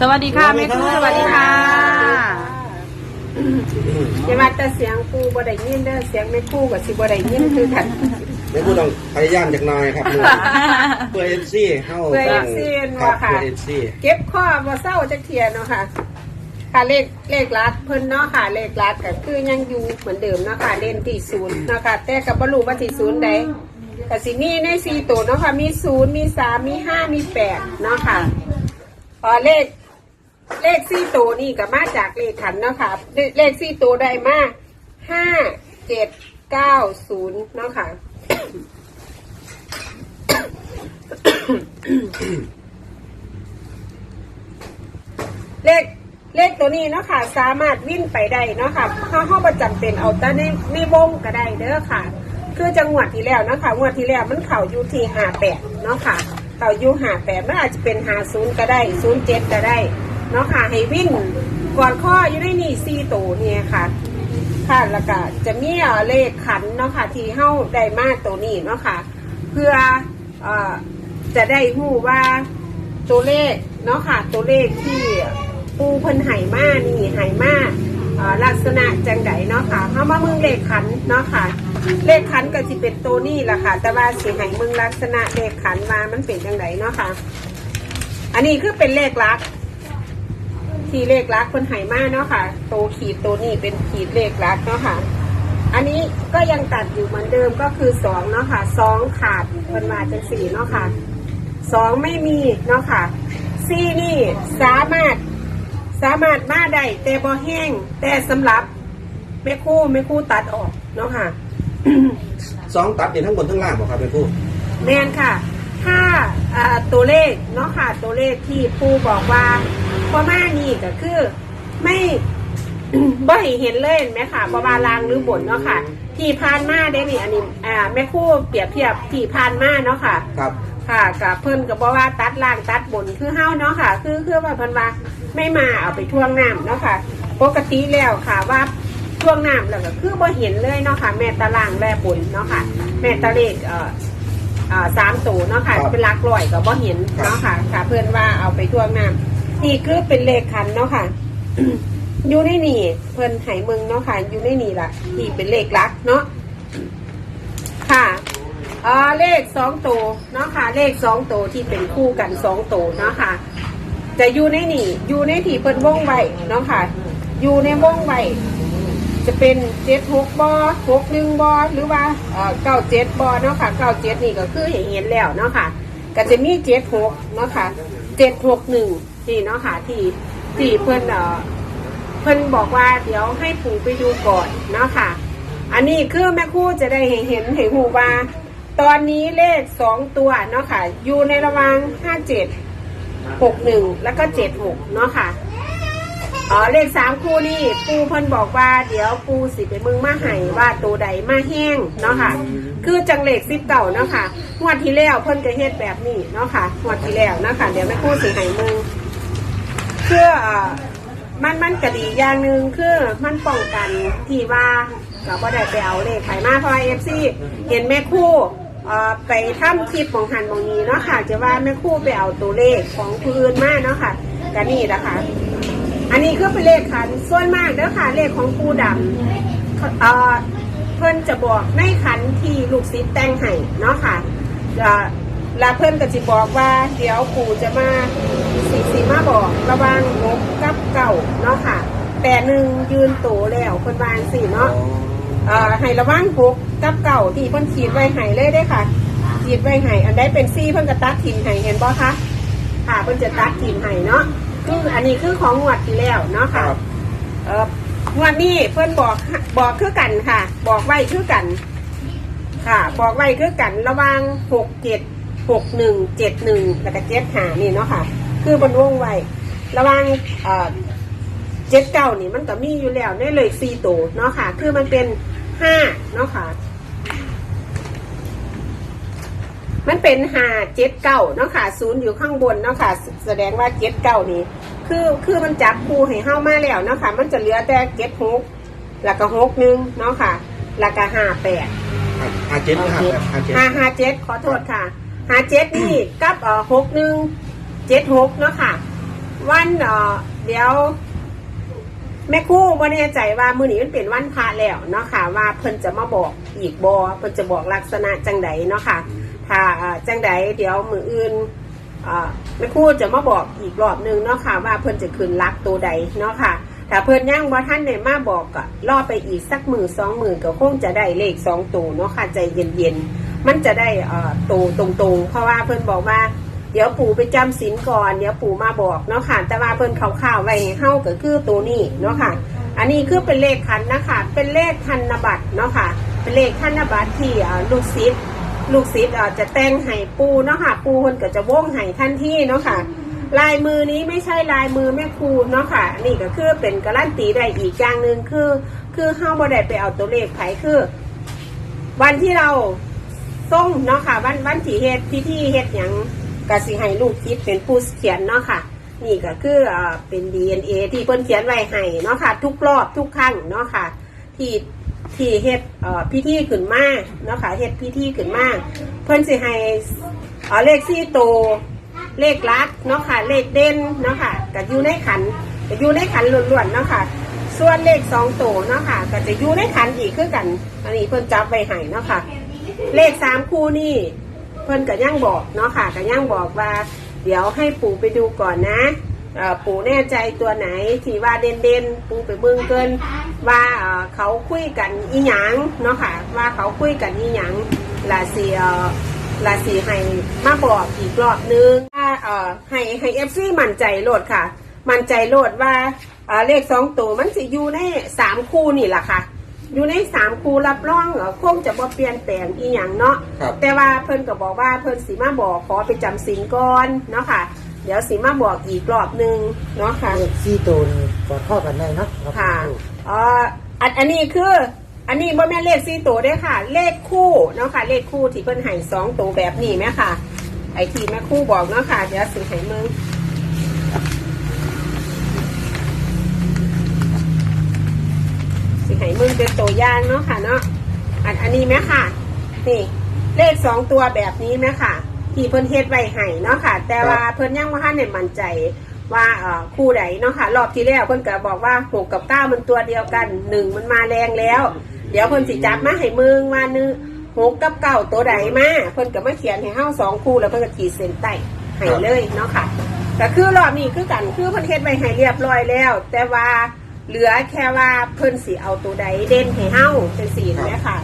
สวัสดีค่ะแม่ครูสวัสดีค่ะอย่าว่าแต่เสียงปูบ่ได้ยินเด้อเสียงไม่คู่กับสิบ่ได้ยินคือกันไม่พูดต้องพยายามจากหน้อยครับมือเพื่อเอฟซีเข้าเพื่อ FC ครับว่าค่ะ เพื่อเอฟซีเก็บข้อบ่เศร้าจักเทียเนาะค่ะ ค่ะเลขเลขลัดเพิ่นเนาะค่ะเลขลัดก็คือยังอยู่เหมือนเดิมเนาะค่ะเด่นที่ศูนย์เนาะค่ะแต่ก็บ่รู้ว่าที่ศูนย์ใดก็สิมีในสี่ตัวเนาะค่ะมีศูนย์มีสามมีห้ามีแปดเนาะค่ะพอเลข เลขสี่ตัวนี่ก็มาจากเลขขันเนาะค่ะ เลขสี่ตัวได้มาห้าเจ็ดเก้าศูนย์เนาะค่ะ เลขเลขตัวนี้เนาะค่ะ สามารถวิ่นไปได้เนาะค่ะถ้าห้องประจำเป็นเอาแต่ในในวงก็ได้เด้อค่ะ คือจังหวัดที่แล้วเนาะค่ะงวดที่แล้วมันเข่าอยู่ที่หาแปดเนาะค่ะเข่าอยู่หาแปดมันอาจจะเป็นหาศูนย์ก็ได้ศูนย์เจ็ดก็ได้ เนาะค่ะให้วิ่นก่อนข้ออยู่ในนี่สี่ตัวเนี่ยค่ะ ค่ะแล้วก็จะมีเลขขันเนาะค่ะ ที่เฮ้าได้มาตัวนี้เนาะค่ะ เพื่ออจะได้รู้ว่าตัวเลขเนาะค่ะ ตัวเลขที่ปูเพิ่นไหมานี่ไหมาลักษณะจังไดเนาะค่ะเฮามามึงเลขขันเนาะค่ะ เลขขันก็สิเป็นตัวนี้แหละค่ะ แต่ว่าสิให้มึงลักษณะเลขขันมามันเป็นจังไดเนาะค่ะ อันนี้คือเป็นเลขลักษณ์ ที่เลขลักษณ์คนไหมาเนาะค่ะ โตวขีดตัวนี้เป็นขีดเลขลักษณ์เนาะค่ะ อันนี้ก็ยังตัดอยู่เหมือนเดิมก็คือสองเนาะค่ะสองขาดเป็นมาจากสี่เนาะค่ะสองไม่มีเนาะค่ะสี่นี่สามารถสามารถมาได้แต่บ่แห้งแต่สำหรับไม่คู่ไม่คู่ตัดออกเนาะค่ะ สองตัดอยู่ทั้งบนทั้งล่างบอกครับเป็นผู้แมนค่ะ ถ้าอ่าตัวเลขเนาะค่ะตัวเลขที่ปูบอกว่า พ่อมานี่ก็คือไม่บ่ให้เห็นเลยเห็นไหมค่ะบาบาลางหรือบนเนาะค่ะ ที่พานมาได้นี่อันนี้อ่าแม่ครู่เปรียบเทียบที่พานมาเนาะค่ะ ครับ ค่ะกับเพิ่นก็บอกว่าตัดล่างตัดบนคือเฮาเนาะค่ะ คือคือว่าเพิ่นว่าไม่มาเอาไปท่วงน้ำเนาะค่ะปกติแล้วค่ะว่าท่วงน้ำแล้วก็คือบ่เห็นเลยเนาะค่ะ แม่ตะล่างและบนเนาะค่ะ แม่ตะเลขเอ่ออ่าสามตัวเนาะค่ะ ครับเป็นหลักร้อยก็บ่เห็นเนาะค่ะค่ะ เพื่อนว่าเอาไปท่วงน้ำ นี่คือเป็นเลขคันเนาะค่ะ อยู่ในนี่เพิ่นไหเมืองเนาะค่ะ อยู่ในนี่ล่ะที่เป็นเลขลักเนาะค่ะเออเลขสองตัวเนาะค่ะ เลขสองตัวที่เป็นคู่กันสองตัวเนาะค่ะจะอยู่ในนี่ อยู่ในที่เพิ่นวงไว้เนาะค่ะ อยู่ในวงไว้จะเป็นเจ็ดหกบอหกหนึ่งบอหรือว่าเก้าเจ็ดบอเนาะค่ะเก้าเจ็ดนี่ก็คือเห็นเห็นแล้วเนาะค่ะ ก็จะมีเจ็ดหกเนาะค่ะเจ็ดหกหนึ่ง ที่เนาะค่ะที่ที่เพิ่นเอ่อเพิ่นบอกว่าเดี๋ยวให้ปู่ไปดูก่อนเนาะค่ะ อันนี้คือแม่ครู่จะได้เห็นเห็นหูว่า ตอนนี้เลขสองตัวเนาะค่ะ อยู่ในระหว่างห้าเจ็ดหกหนึ่งแล้วก็เจ็ดหกเนาะค่ะอ๋อเลขสามคู่นี่ปูเพิ่นบอกว่าเดี๋ยวปูสิไปมึงมาให้ว่าตัวใดมาแห้งเนาะค่ะ คือจังเลขสิบเก่าเนาะค่ะงวดที่แล้วเพิ่นก็เฮ็ดแบบนี้เนาะค่ะงวดที่แล้วเนาะค่ะเดี๋ยวแม่ครู่สิให้มึง เพื่อมันมันกระดีอย่างหนึ่งคือมันป้องกันที่ว่าเราก็ได้ไปเอาเลขไขมาเพราะเอฟซีเห็นแม่คู่เอ่อไปทำคลิปของหันบองนี้เนาะค่ะจะว่าแม่คู่ไปเอาตัวเลขของผู้อื่นมาเนาะค่ะกันนี่นะคะ อันนี้คือเป็นเลขขันส่วนมากเด้อค่ะเลขของปูดำเอ่อเพิ่นจะบอกในขันที่ลูกศิษย์แต่งให้เนาะค่ะแล้วเพิ่นก็จะบอกว่าเดี๋ยวปู่จะมา สีสีมาบอกระหวังนกกับเก่าเนาะค่ะ แต่หนึ่งยืนโตแล้วเพิ่นวาจังสี่เนาะเอ่อให้ระวังหกกับเก่าที่เพิ่นขีดไว้ให้เลยได้อค่ะ ขีดไว้ให้อันใดเป็นซี่เพิ่นก็ตัดถิ่นให้เห็นบ่คะค่ะเพิ่นจะตัดถิ่นให้เนาะคืออันนี้คือของงวดที่แล้วเนาะคค่ะรับเอ่องวดนี้เพิ่นบอกบอกคือกันค่ะ บอกไว้คือกัน ค่ะ บอกไว้คือกันระหวังหกเจ็ดหกหนึ่งเจ็ดหนึ่งแล้วก็เจ็ดหานี่เนาะค่ะ คือบนวงไว้ระหวังเอ่อเจ็ดเก้านี่มันก็มีอยู่แล้วในเลยสี่ตัวเนาะค่ะ คือมันเป็นห้าเนาะค่ะ มันเป็นห้าเจ็ดเก้าเนาะค่ะศูนย์อยู่ข้างบนเนาะค่ะ แสดงว่าเจ็ดเก้านี่คือคือมันจับคู่ให้เข้ามาแล้วเนาะค่ะ มันจะเหลือแต่เจ็ดหกแล้วก็หกหนึ่งเนาะค่ะ แล้วก็ห้าแปดห้าเจ็ดห้าแปดห้าเจ็ดห้าห้าเจ็ดขอโทษค่ะห้าเจ็ดนี่กับเอ่อหกหนึ่ง เจ็ดหกเนาะค่ะ วันเอ่อเดี๋ยว แม่คู่บ่แน่ใจว่ามือนี้มันเป็นวันพระแล้วเนาะค่ะ ว่าเพิ่นจะมาบอกอีกบ่เพิ่นจะบอกลักษณะจังใดเนาะค่ะ ถ้าเอ่อจังใดเดี๋ยวมืออื่นเอ่อแม่คู่จะมาบอกอีกรอบหนึงเนาะค่ะ ว่าเพิ่นจะขึ้นลักตัวใดเนาะค่ะ ถ้าเพิ่นยังบ่ทันได้มาบอกก็รอไปอีกสักหมื้อสองหมื้อก็คงจะได้เลขสองตัวเนาะค่ะใจเย็นๆ มันจะได้เอ่อตัวตรงๆ เพราะว่าเพิ่นบอกว่า เดี๋ยวปู่ไปจำศีลก่อน เดี๋ยวปู่มาบอกเนาะค่ะ แต่ว่าเพิ่นข่าวๆไว้ให้เฮาก็คือตัวนี้เนาะค่ะ อันนี้คือเป็นเลขคันนะคะ เป็นเลขธนบัตรเนาะค่ะ เป็นเลขธนบัตรที่ลูกศิษย์ลูกศิษย์จะแต่งให้ปูเนาะค่ะ ปูเพิ่นก็จะว่งให้ทันที่เนาะค่ะลายมือนี้ไม่ใช่ลายมือแม่ครูเนาะค่ะ นี่ก็คือเป็นการันตีได้อีกอย่างหนึ่งคือ คือเฮาบ่ได้ไปเอาตัวเลขไผคือ วันที่เราส่งเนาะค่ะ วันวันที่เฮ็ดพิธีเฮ็ดหยัง ก็สิให้ลูกคิดเป็นผู้เขียนเนาะค่ะ นี่ก็คืออเป็น DNA ที่เพิ่นเขียนไว้ให้เนาะค่ะ ทุกรอบทุกครั้งเนาะค่ะ ที่ที่เฮ็ดพิธีขึ้นมาเนาะค่ะเฮ็ดพิธีขึ้นมาเพิ่นสิให้เอ่อเลขสี่โตเลขลักเนาะค่ะเลขเด่นเนาะค่ะก็อยู่ในขันก็อยู่ในขันล้วนๆเนาะค่ะส่วนเลขสองโตเนาะค่ะก็จะอยู่ในขันอีกคือกัน อันนี้เพิ่นจับไว้ให้เนาะค่ะ เลขสามคู่นี่ เพิ่นก็ย่างบอกเนาะค่ะก็ย่างบอกว่า เดี๋ยวให้ปู่ไปดูก่อนนะปู่แน่ใจตัวไหนที่ว่าเด่นเด่นๆปู่ไปเบิ่งเกินว่าเขาคุยกันอีหยังเนาะค่ะ ว่าเขาคุยกันอีหยังลาสีลาสีให้มาบอกอีกรอบนึงว่าให้ให้เอฟซีมั่นใจโลดค่ะ มั่นใจโลดว่าเลขสองตัวมันจะอยู่ในสามคู่นี่แหละค่ะ อยู่ในสามคูรับรองเอ่อคงจะบ่เปลี่ยนแปลงอีหยังเนาะครับ แต่ว่าเพิ่นก็บอกว่าเพิ่นสีมาบอกขอไปจำศีลก่อนเนาะค่ะ เดี๋ยวสีมาบอกอีกรอบหนึงเนาะค่ะ เลขสี่ตัวนี่กอดข้อกันได้เนาะรับค่ะรู้เอ่ออันอันนี้คือ อันนี้บ่แม่นเลขสี่ตัวเด้อค่ะ เลขคู่เนาะค่ะ เลขคู่ที่เพิ่นให้สองตัวแบบนี้ไหมค่ะ ไอที่แม่ครู่บอกเนาะค่ะ เดี๋ยวสิให้มึง ให้มึงเป็นตัวอย่างเนาะค่ะเนาะอันอันนี้ไหมค่ะนี่เลขสองตัวแบบนี้ไหมค่ะ ที่เพิ่นเฮ็ดไว้ให้เนาะค่ะ แต่ว่าเพิ่นยังบ่ทันได้มั่นใจว่าเอ่อคู่ใดเนาะค่ะ รอบที่แล้วเพิ่นก็บอกว่าหกกับเก้ามันตัวเดียวกันหนึ่งมันมาแรงแล้ว เดี๋ยวเพิ่นสิจับมาให้มึงว่านึงหกกับเก้าตัวใดมาเพิ่นก็มาเขียนให้เฮาสองคู่แล้วเพิ่นก็ขีดเส้นใต้ให้เลยเนาะค่ะแต่คือรอบนี้คือกันคือเพิ่นเฮ็ดไว้ให้เรียบร้อยแล้ว แต่ว่า เหลือแค่ว่าเพิ่นสิเอาตัวใดเด่นให้เฮาจังซี่แหมค่ะ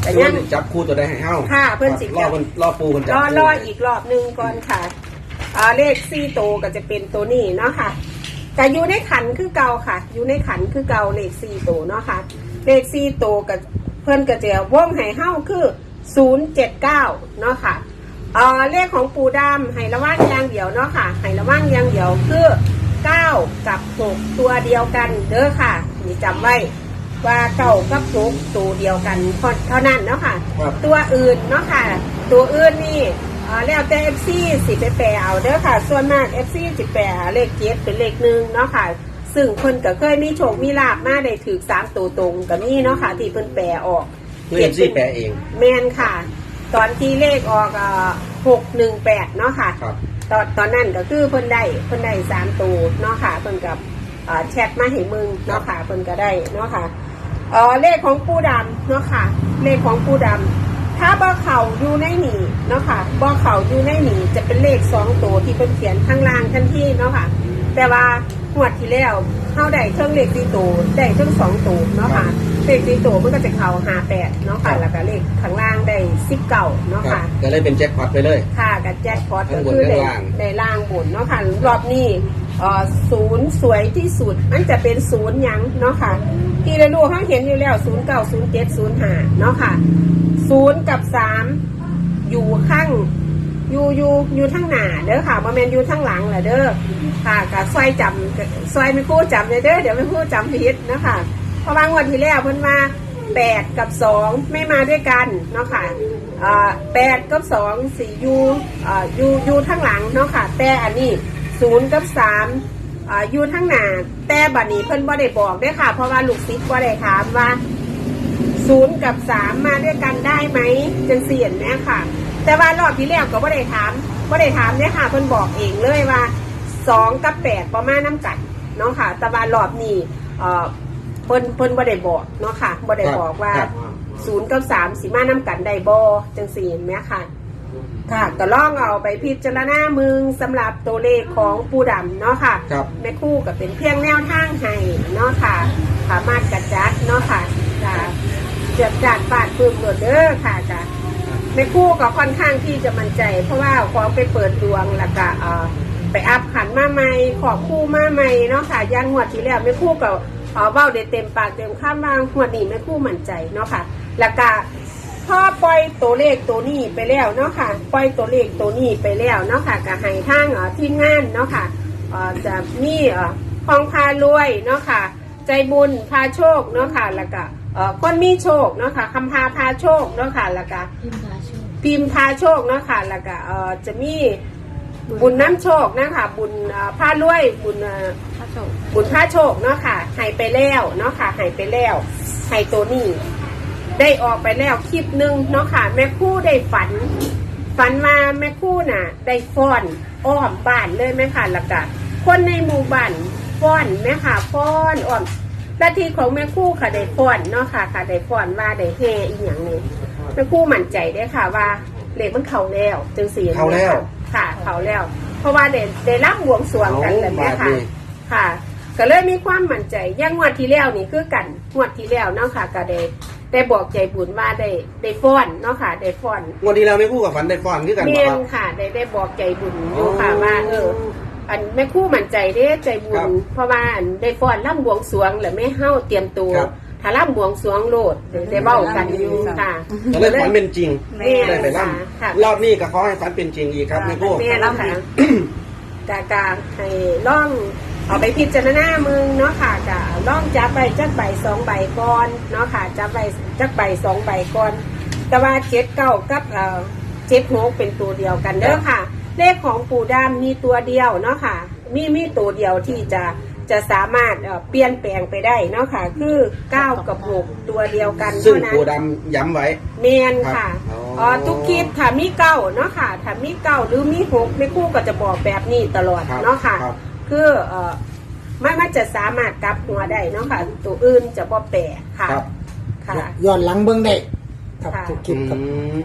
แต่เพิ่ยังนจับคู่ตัวได้ให้เฮาค่ะเพิ่นสิรอเพิ่นรอปูเพิ่นจับรอคู่รออีกรอบหนึงก่อนค่ะอ่าเลขสี่โตวก็จะเป็นตัวนี้เนาะค่ะแต่อยู่ในขันคือเก่าค่ะ อยู่ในขันคือเก่าเลขสี่โตวเนาะค่ะ เลขสี่โตวกับเพิ่นก็จะว่องให้เฮ้าคือศูนย์เจ็ดเก้าเนาะค่ะเอ่อเลขของปูดำให้ระว่างอย่างเดียวเนาะค่ะให้ระว่างอย่างเดียวคือ เก้ากับหกตัวเดียวกันเด้อค่ะนี่จำไว้ว่าเก้ากับหกตัวเดียวกันเท่านั้นเนาะค่ะ ครับ ตัวอื่นเนาะค่ะ ตัวอื่นนี่เอ่อแล้วแต่ FC สิไปแปลเอาเด้อค่ะ ส่วนมาก FC สิแปลเลขเจ็ดเป็นเลขหนึ่งเนาะค่ะ ซึ่งเพิ่นก็เคยมีโชคมีลาบมาได้ถือสามตัวตรงก็มีเนาะค่ะ ที่เพิ่นแปลออก คือเอ็มซีแปลเอง แมนค่ะ ตอนที่เลขออกหกหนึ่งแปดเนาะค่ะ ครับ ตอนตอนนั้นก็คือเพิ่นได้เพิ่นได้สามตัวเนาะค่ะเพิ่นกับแชทมาให้มึงเนาะค่ะเพิ่นก็ได้เนาะค่ะเออเลขของปูดำเนาะค่ะ เลขของปูดำถ้าบ่อเข่าอยู่ในหนีเนาะค่ะบ่อเข่าอยู่ในหนีจะเป็นเลขสองตัวที่เพิ่นเขียนข้างล่างทันทีเนาะค่ะ แต่ว่าหวดที่แล้วเข้าได้เชิงเลขสี่ตัวได้เชิงสองตัวเนาะค่ะ เลขสี่ตัวมันก็จะเข่าหาแปดเนาะค่ะ แล้วก็เลขข้างล่างได้สิบเก้าเนาะครับค่ะ ก็เลยเป็นแจ็คพอตไปเลย ค่ะกับแจ็คพอตทั้ก็งบนคือได้ทั้งล่างได้ล่างบนเนาะค่ะ รอบนี้เอ่อศูนย์สวยที่สุด มันจะเป็นศูนย์หยังเนาะค่ะ ที่เราลูกเขาเห็นอยู่แล้วศูนย์เก้าศูนย์เจ็ดศูนย์ห้าเนาะค่ะศูนย์กับสามอยู่ข้างอยู่อยู่อยู่ทั้งหน้าเด้อค่ะบ่แมนอยู่ทั้งหลังแหละเด้อค่ะกับซอยจำซอยไม่พูดจำเลยเด้อเดี๋ยวไม่พูดจำผิดเนาะค่ะ เพราะบางวันที่แล้วเพิ่นมาแปดกับสองไม่มาด้วยกันเนาะค่ะแปดกับสองสี่ยูยูยูทั้งหลังเนาะค่ะ แต่อันนี้ศูนย์กับสามอ่ายูทั้งหน้าแต่บัดนี้เพิ่นบ่ได้บอกด้วยค่ะ เพราะว่าลูกศิษย์บ่ได้ถามว่าศูนย์กับสามมาด้วยกันได้ไหมจังเสียนเนี่ค่ะ แต่ว่ารอบที่แล้วก็บ่ได้ถามบ่ได้ถามเนี่ยค่ะเพิ่นบอกเองเลยว่าสองกับแปดประมาณน้ำกันเนาะค่ะ แต่ว่ารอบนี้ เอ่อเพิ่นเพิ่นบ่ได้บอกเนาะค่ะบ่ได้บอกว่าครับ ศูนย์กับสามสิมาน้ำกันได้บ่จังสี่เห็นไหมค่ะ ค่ะก็ลองเอาไปพิจารณามึงสำหรับตัวเลขของปูดำเนาะค่ะ ครับ แม่ครู่ก็เป็นเพียงแนวทางให้เนาะค่ะสามารถกระจัดเนาะค่ะจะเจ็บจัดปาดปื้มหมดเด้อค่ะจ้ะแม่ครู่ก็ค่อนข้างที่จะมั่นใจ เพราะว่าของไปเปิดดวงแล้วก็เอ่อไปอัพขันมาใหม่ขอบคู่มาใหม่เนาะค่ะยันงวดที่แล้วแม่ครู่ก็ เอ่อเว้าได้เต็มปากเต็มคำว่างวดนี้แม่ครู่มั่นใจเนาะค่ะแล้วก็พอปล่อยตัวเลขตัวนี้ไปแล้วเนาะค่ะ ปล่อยตัวเลขตัวนี้ไปแล้วเนาะค่ะก็ให้ทางเอ่อทีมงานเนาะค่ะเอ่อจะมีเอ่อพองพารวยเนาะค่ะ ใจบุญพาโชคเนาะค่ะแล้วก็เอ่อคนมีโชคเนาะค่ะคำพาพาโชคเนาะค่ะแล้วก็ พิมพ์พาโชคเนาะค่ะ แล้วก็เอ่อจะมีบุญน้ำโชคนะคะบุญเอ่อพารวยบุญเอ่อพระ โชคบุญพระโชคเนาะค่ะใหายไปแล้วเนาะค่ะใหายไปแล้วใหายตัวนี้ ได้ออกไปแล้วคลิปหนึ่งเนาะค่ะ แม่ครู่ได้ฝัน ฝันมาแม่ครู่น่ะ ได้ฟ้อนอ้อมบ้านเลยไหมค่ะแล้วก็คนในหมู่บ้านฟ้อนไหมค่ะฟ้อนอ้อมหน้าที่ของแม่ครู่ค่ะได้ฟ้อนเนาะค่ะ ค่ะได้ฟ้อนว่าได้แห่อีหยังนี่แม่ครู่มั่นใจได้อค่ะว่าเลขมันเข้าแล้วจึงเสียเข้าแล้วค่ะ เข้าแล้ว เพราะว่าได้ได้รับบวงสรวงกันแบบนี้ค่ะเอาบาดนี้ ค่ะ ก็เลยมีความมั่นใจอยังงวดที่แล้วนี่คือกันงวดที่แล้วเนาะค่ะก็ได้ได้บอกใจบุญว่าได้ได้ฟ้อนเนาะค่ะได้ฟ้อนงวันที่แล้วไม่คู่กับฝันได้ฟอนคือกันเมีบ่ยคนรับ ค่ะได้ได้บอกใจบุญอยู่ค่ะว่าเออ อันแม่ครู่มั่นใจเด้ใจบุครัญบเพราะว่าอันได้ฟ้อนล่ำบวงสรวงแล้วไม่เฮ้าเตรียมตัวครับ ถ้าล่ำบวงสรวงโลดได้ได้เบ้ากันอยู่ค่ะ ก็เลยฝันเป็นจริงแม่ได้ไปล่ค่ะำรอบนี้ก็ขอให้ฝันเป็นจริงอีกครับไม่คู่ แม่แล้วค่ะ กาการให้ล่อง เอาไปพิจารณามึงเนาะค่ะกะล่องจับใบจักใบสองใบก่อนเนาะค่ะจับใบจักใบสองใบก่อน แต่ว่าเจ็ดเก้ากับเอ่อเจ็ดหกเป็นตัวเดียวกันเด้อค่ะ เลขของปู่ดำมีตัวเดียวเนาะค่ะ มีมีตัวเดียวที่จะจะสามารถเอ่อเปลี่ยนแปลงไปได้เนาะค่ะ คือเก้ากับหกตัวเดียวกันซึ่งเท่านั้น ปูดำย้ำไว้ เมนค่ะครับอ๋อทุกคลิปถ้ามีเก้าเนาะค่ะถ้ามีเก้าหรือมีหกไม่คู่ก็จะบอกแบบนี้ตลอดครับเนาะค่ะ ครับ คือเอ่อไม่มันจะสามารถกลับหัวได้เนาะค่ะ ตัวอื่นจะบ่แปรค่ะ ครับ ค่ะ ย้อนหลังเบิ่งได้ครับค่ะ ทุกคลิปครับ อืม